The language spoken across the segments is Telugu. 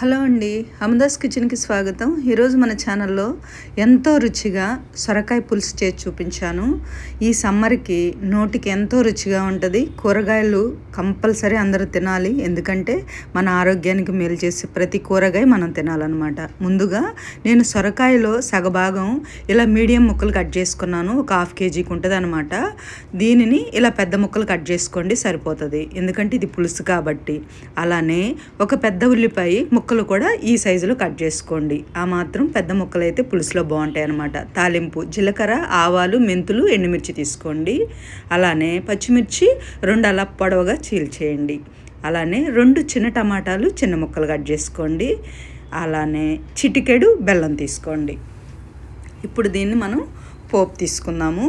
హలో అండి అమదాస్ కిచెన్కి స్వాగతం. ఈరోజు మన ఛానల్లో ఎంతో రుచిగా సొరకాయ పులుసు చేసి చూపించాను. ఈ సమ్మర్కి నోటికి ఎంతో రుచిగా ఉంటుంది. కూరగాయలు కంపల్సరీ అందరూ తినాలి. ఎందుకంటే మన ఆరోగ్యానికి మేలు చేసే ప్రతి కూరగాయ మనం తినాలన్నమాట. ముందుగా నేను సొరకాయలో సగభాగం ఇలా మీడియం ముక్కలు కట్ చేసుకున్నాను. ఒక హాఫ్ కేజీకి ఉంటుంది అనమాట దీనిని ఇలా పెద్ద ముక్కలు కట్ చేసుకోండి సరిపోతుంది. ఎందుకంటే ఇది పులుసు కాబట్టి. అలానే ఒక పెద్ద ఉల్లిపాయ ముక్క ముక్కలు కూడా ఈ సైజులో కట్ చేసుకోండి. ఆ మాత్రం పెద్ద ముక్కలు అయితే పులుసులో బాగుంటాయి అన్నమాట. తాలింపు జీలకర్ర ఆవాలు మెంతులు ఎండుమిర్చి తీసుకోండి. అలానే పచ్చిమిర్చి రెండు అలా పొడవుగా చీల్చేయండి అలానే రెండు చిన్న టమాటాలు చిన్న ముక్కలు కట్ చేసుకోండి. అలానే చిటికెడు బెల్లం తీసుకోండి. ఇప్పుడు దీన్ని మనం పోపు తీసుకుందాము.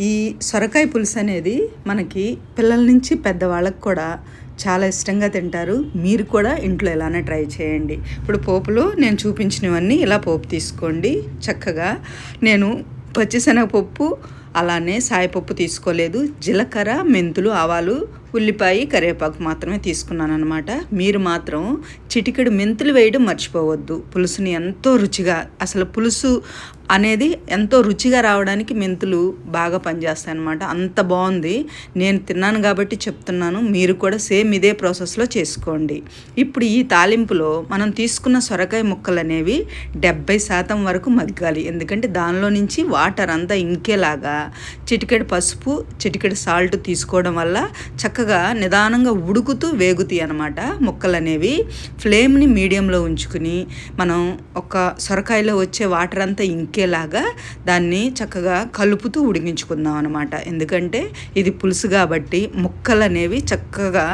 ఈ సొరకాయ పులుసు అనేది మనకి పిల్లల నుంచి పెద్దవాళ్ళకు కూడా చాలా ఇష్టంగా తింటారు. మీరు కూడా ఇంట్లో ఎలానే ట్రై చేయండి. ఇప్పుడు పోపులో నేను చూపించినవన్నీ ఇలా పోపు తీసుకోండి. చక్కగా నేను పచ్చిశనగపప్పు అలానే సాయపప్పు తీసుకోలేదు. జీలకర్ర మెంతులు ఆవాలు ఉల్లిపాయ కరివేపాకు మాత్రమే తీసుకున్నాను అనమాట మీరు మాత్రం చిటికెడు మెంతులు వేయడం మర్చిపోవద్దు. పులుసుని ఎంతో రుచిగా అసలు పులుసు అనేది ఎంతో రుచిగా రావడానికి మెంతులు బాగా పనిచేస్తాయి అనమాట అంత బాగుంది. నేను తిన్నాను కాబట్టి చెప్తున్నాను. మీరు కూడా సేమ్ ఇదే ప్రాసెస్లో చేసుకోండి. ఇప్పుడు ఈ తాలింపులో మనం తీసుకున్న సొరకాయ ముక్కలు అనేవి డెబ్బై శాతం వరకు మగ్గాలి. ఎందుకంటే దానిలో నుంచి వాటర్ అంతా ఇంకేలాగా చిటికెడు పసుపు చిటికెడు సాల్ట్ తీసుకోవడం వల్ల చక్క చక్కగా నిదానంగా ఉడుకుతూ వేగుతాయి అనమాట ముక్కలు అనేవి ఫ్లేమ్ని మీడియంలో ఉంచుకుని మనం ఒక సొరకాయలో వచ్చే వాటర్ అంతా ఇంకేలాగా దాన్ని చక్కగా కలుపుతూ ఉడికించుకుందాం అనమాట ఎందుకంటే ఇది పులుసు కాబట్టి ముక్కలు అనేవి చక్కగా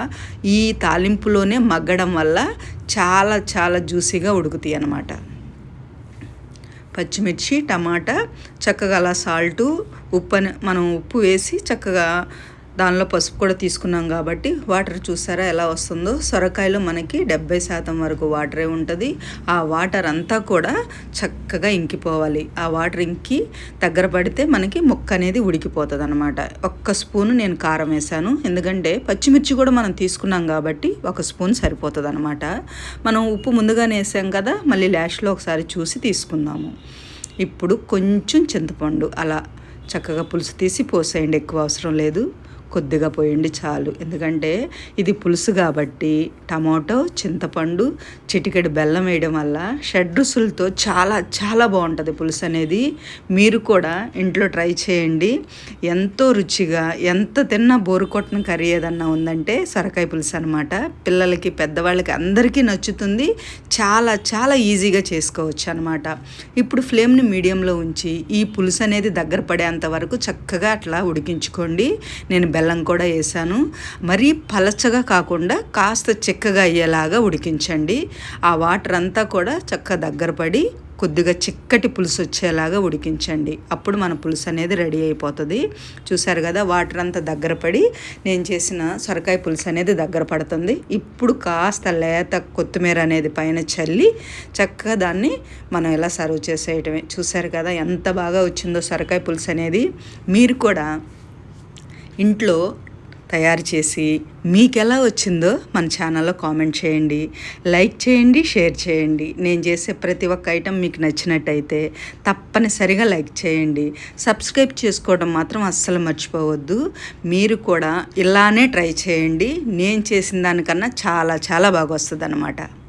ఈ తాలింపులోనే మగ్గడం వల్ల చాలా చాలా జ్యూసీగా ఉడుకుతాయి అనమాట పచ్చిమిర్చి టమాటా చక్కగా అలా సాల్టు ఉప్పు మనం ఉప్పు వేసి చక్కగా దానిలో పసుపు కూడా తీసుకున్నాం కాబట్టి వాటర్ చూసారా ఎలా వస్తుందో? సొరకాయలో మనకి డెబ్బై శాతం వరకు వాటరే ఉంటుంది. ఆ వాటర్ అంతా కూడా చక్కగా ఇంకిపోవాలి. ఆ వాటర్ ఇంకి దగ్గర పడితే మనకి ముక్క అనేది ఉడికిపోతుంది అనమాట ఒక్క స్పూన్ నేను కారం వేసాను ఎందుకంటే పచ్చిమిర్చి కూడా మనం తీసుకున్నాం కాబట్టి ఒక స్పూన్ సరిపోతుంది అనమాట మనం ఉప్పు ముందుగానే వేసాం కదా మళ్ళీ లాస్ట్లో ఒకసారి చూసి తీసుకుందాము. ఇప్పుడు కొంచెం చింతపండు అలా చక్కగా పులుసు తీసి పోసేయండి ఎక్కువ అవసరం లేదు. కొద్దిగా పోయండి చాలు. ఎందుకంటే ఇది పులుసు కాబట్టి టమాటో చింతపండు చిటికెడు బెల్లం వేయడం వల్ల షడ్రుసులతో చాలా చాలా బాగుంటుంది పులుసు అనేది. మీరు కూడా ఇంట్లో ట్రై చేయండి. ఎంతో రుచిగా ఎంత తిన్నా బోరు కొట్టిన కర్రీ ఏదన్నా ఉందంటే సొరకాయ పులుసు అనమాట పిల్లలకి పెద్దవాళ్ళకి అందరికీ నచ్చుతుంది. చాలా చాలా ఈజీగా చేసుకోవచ్చు అనమాట ఇప్పుడు ఫ్లేమ్ని మీడియంలో ఉంచి ఈ పులుసు అనేది దగ్గర పడేంత వరకు చక్కగా అట్లా ఉడికించుకోండి. నేను బెల్లం కూడా వేసాను. మరీ పలచగా కాకుండా కాస్త చిక్కగా అయ్యేలాగా ఉడికించండి. ఆ వాటర్ అంతా కూడా చక్కగా దగ్గర పడి కొద్దిగా చిక్కటి పులుసు వచ్చేలాగా ఉడికించండి. అప్పుడు మన పులుసు అనేది రెడీ అయిపోతుంది. చూసారు కదా వాటర్ అంతా దగ్గర పడి నేను చేసిన సొరకాయ పులుసు అనేది దగ్గర పడుతుంది. ఇప్పుడు కాస్త లేత కొత్తిమీర అనేది పైన చల్లి చక్కగా దాన్ని మనం ఎలా సర్వ్ చేసేయటమే. చూసారు కదా ఎంత బాగా వచ్చిందో సొరకాయ పులుసు అనేది. మీరు కూడా ఇంట్లో తయారు చేసి మీకు ఎలా వచ్చిందో మన ఛానల్లో కామెంట్ చేయండి. లైక్ చేయండి షేర్ చేయండి. నేను చేసే ప్రతి ఒక్క ఐటెం మీకు నచ్చినట్టయితే తప్పనిసరిగా లైక్ చేయండి. సబ్స్క్రైబ్ చేసుకోవడం మాత్రం అస్సలు మర్చిపోవద్దు. మీరు కూడా ఇలానే ట్రై చేయండి. నేను చేసిన దానికన్నా చాలా చాలా బాగా వస్తుంది